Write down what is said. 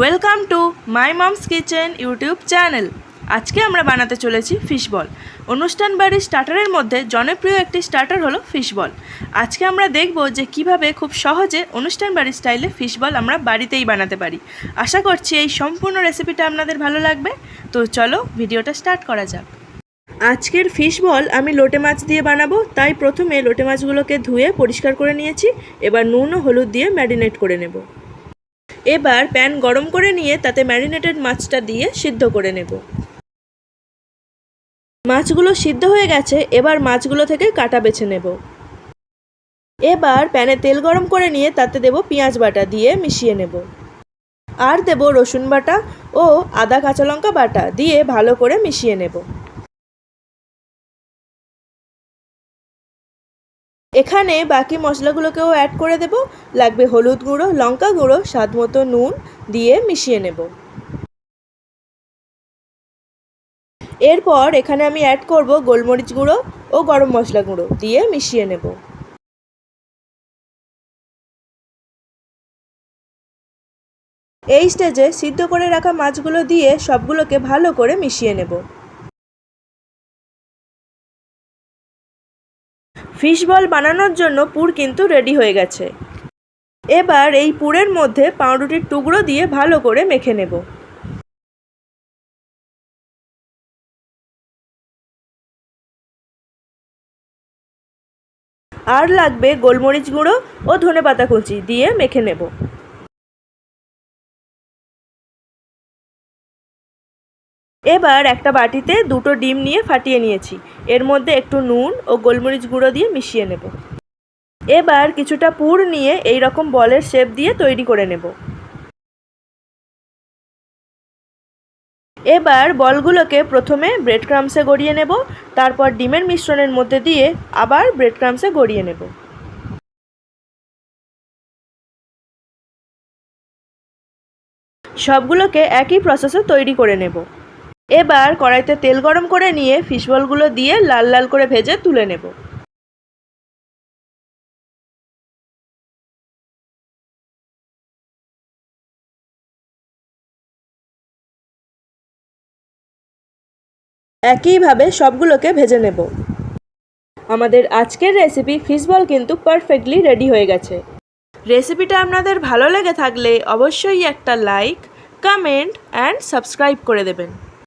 Welcome to my mom's kitchen YouTube channel আজকে আমরা বানাতে চলেছি ফিশ বল অনুষ্ঠান বাড়ির স্টার্টারের মধ্যে জনপ্রিয় একটি স্টার্টার হলো ফিশ বল আজকে আমরা দেখব যে কীভাবে খুব সহজে অনুষ্ঠান বাড়ির স্টাইলে ফিশ বল আমরা বাড়িতেই বানাতে পারি। আশা করছি এই সম্পূর্ণ রেসিপিটা আপনাদের ভালো লাগবে। তো চলো ভিডিওটা স্টার্ট করা যাক। আজকের ফিশ বল আমি লোটে মাছ দিয়ে বানাবো, তাই প্রথমে লোটে মাছগুলোকে ধুয়ে পরিষ্কার করে নিয়েছি। এবার নুন ও হলুদ দিয়ে ম্যারিনেট করে নেব। এবার প্যান গরম করে নিয়ে তাতে ম্যারিনেটেড মাছটা দিয়ে সিদ্ধ করে নেব। মাছগুলো সিদ্ধ হয়ে গেছে, এবার মাছগুলো থেকে কাটা বেছে নেব। এবার প্যানে তেল গরম করে নিয়ে তাতে দেব পেঁয়াজ বাটা দিয়ে মিশিয়ে নেব। আর দেব রসুন বাটা ও আদা কাঁচা লঙ্কা বাটা দিয়ে ভালো করে মিশিয়ে নেব। এখানে বাকি মশলাগুলোকেও অ্যাড করে দেব। লাগবে হলুদ গুঁড়ো, লঙ্কা গুঁড়ো, স্বাদ মতো নুন দিয়ে মিশিয়ে নেব। এরপর এখানে আমি অ্যাড করব গোলমরিচ গুঁড়ো ও গরম মশলা গুঁড়ো দিয়ে মিশিয়ে নেব। এই স্টেজে সিদ্ধ করে রাখা মাছগুলো দিয়ে সবগুলোকে ভালো করে মিশিয়ে নেব। ফিশ বল বানানোর জন্য পুর কিন্তু রেডি হয়ে গেছে। এবার এই পুরের মধ্যে পাউরুটির টুকরো দিয়ে ভালো করে মেখে নেব। আর লাগবে গোলমরিচ গুঁড়ো ও ধনেপাতা কুচি দিয়ে মেখে নেব। এবার একটা বাটিতে দুটো ডিম নিয়ে ফাটিয়ে নিয়েছি। এর মধ্যে একটু নুন ও গোলমরিচ গুঁড়ো দিয়ে মিশিয়ে নেব। এবার কিছুটা পুর নিয়ে এই রকম বলের শেপ দিয়ে তৈরি করে নেব। এবার বলগুলোকে প্রথমে ব্রেড ক্রামসে গড়িয়ে নেব, তারপর ডিমের মিশ্রণের মধ্যে দিয়ে আবার ব্রেড ক্রামসে গড়িয়ে নেব। সবগুলোকে একই প্রসেসে তৈরি করে নেব। এবার কড়াইতে তেল গরম করে নিয়ে ফিশ বলগুলো দিয়ে লাল লাল করে ভেজে তুলে নেব। একইভাবে সবগুলোকে ভেজে নেব। আমাদের আজকের রেসিপি ফিশ বল কিন্তু পারফেক্টলি রেডি হয়ে গেছে। রেসিপিটা আপনাদের ভালো লেগে থাকলে অবশ্যই একটা লাইক কমেন্ট অ্যান্ড সাবস্ক্রাইব করে দেবেন।